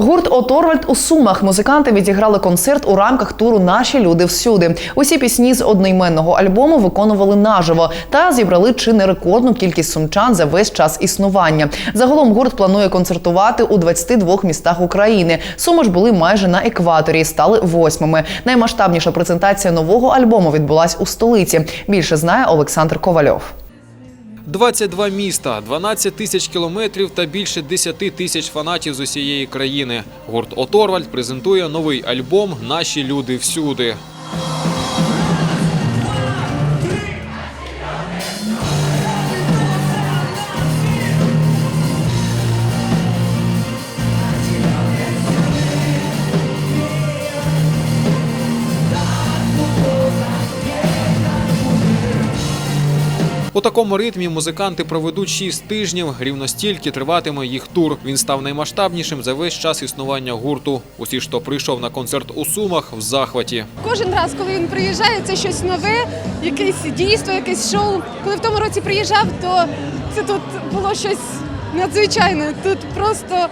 Гурт Оторвальд у Сумах. Музиканти відіграли концерт у рамках туру Наші люди всюди. Усі пісні з одноіменного альбому виконували наживо та зібрали чи не рекордну кількість сумчан за весь час існування. Загалом гурт планує концертувати у 22 містах України. Суми ж були майже на екваторі, стали восьмими. Наймасштабніша презентація нового альбому відбулась у столиці. Більше знає Олександр Ковальов. 22 міста, 12 тисяч кілометрів та більше 10 тисяч фанатів з усієї країни. Гурт Оторвальд презентує новий альбом Наші люди всюди. У такому ритмі музиканти проведуть 6 тижнів. Рівно стільки триватиме їх тур. Він став наймасштабнішим за весь час існування гурту. Усі, хто прийшов на концерт у Сумах, в захваті. Кожен раз, коли він приїжджає, це щось нове, якесь дійство, якесь шоу. Коли в тому році приїжджав, то це тут було щось надзвичайне. Тут просто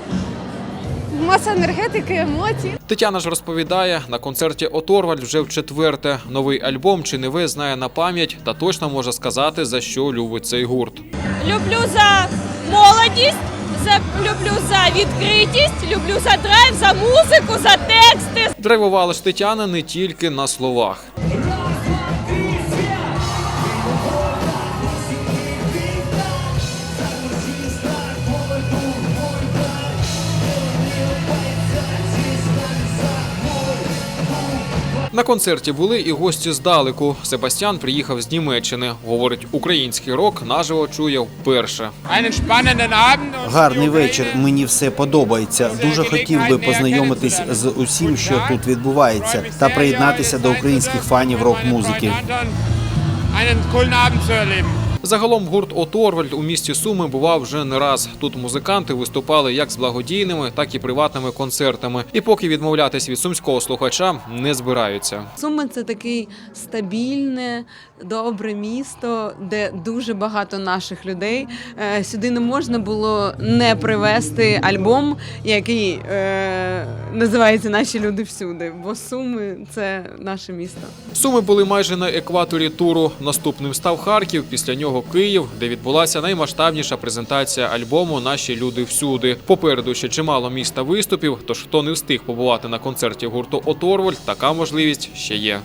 маса енергетики, емоцій. Тетяна ж розповідає, на концерті Оторвальд вже в четверте. Новий альбом чи не ви знає на пам'ять та точно може сказати, за що любить цей гурт. Люблю за молодість, за люблю за відкритість, люблю за драйв, за музику, за тексти. Драйвувала ж Тетяна не тільки на словах. На концерті були і гості здалеку. Себастьян приїхав з Німеччини. Говорить, український рок наживо чує вперше. Гарний вечір. Мені все подобається. Дуже хотів би познайомитись з усім, що тут відбувається, та приєднатися до українських фанів рок-музики. Загалом гурт Оторвальд у місті Суми бував вже не раз. Тут музиканти виступали як з благодійними, так і приватними концертами. І поки відмовлятись від сумського слухача не збираються. Суми це такий стабільне, добре місто, де дуже багато наших людей. Е, Сюди не можна було не привезти альбом, який е, називається Наші люди всюди. Бо Суми це наше місто. Суми були майже на екваторі туру. Наступним став Харків, після нього Київ, де відбулася наймасштабніша презентація альбому Наші люди всюди. Попереду ще чимало міста виступів. Тож хто не встиг побувати на концерті гурту Оторволь, така можливість ще є.